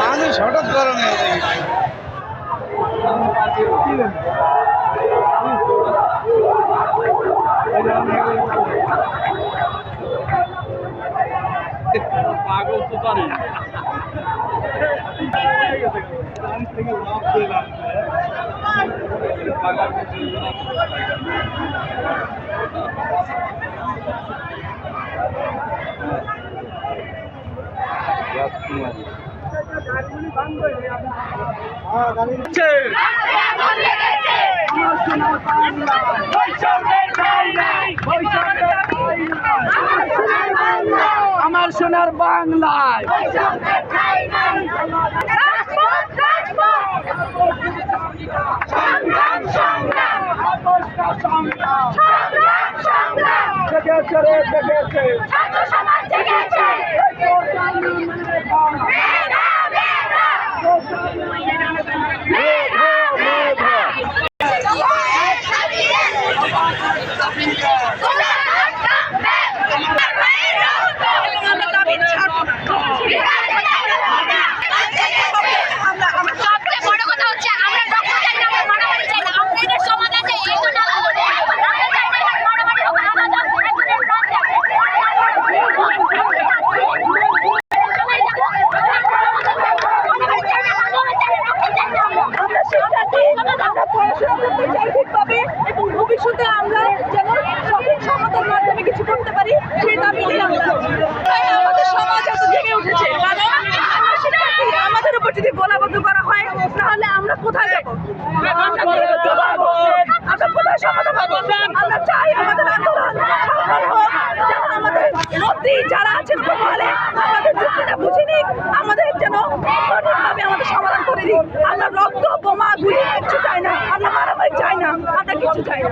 মানুষ হঠাৎ কারণে পাগল তো পারি থেকে লাভ দিয়ে আমার সোনার বাংলায়। জেগেছে হচ্ছে আমরা রক্ত চাই না আমরা মারামারি চাই না আমরা এটার সমাধান চাই এই জন্য আমরা বলি, রক্ত চাই না, এখানে মারামারি হবে না, আমরা যাব, একজনের প্রাণ যাবে। আমরা শিক্ষার্থী আমরা ভবিষ্যতে আমরা যেন সঠিক সমাধান মাধ্যমে কিছু করতে পারি, সেই দাবি নিয়ে আমাদের সমাজ এত জেগে উঠেছে। আমাদের উপর যদি গোলাবদ্ধ করা হয়, তাহলে আমরা কোথায় যাব? আমরা কোথায় সমাধান পাবো? আমরা চাই আমাদের আন্দোলন সফল আমাদের মন্ত্রী যারা আছেন মহলে আমাদের যুক্তিটা বুঝে আমাদের যেন আমাদের সমাধান করে দিক। আমরা রক্ত, বোমা, গুলি কিচ্ছু চাই না। আমরা মারামারি চাই না। আমরা কিচ্ছু চাই না।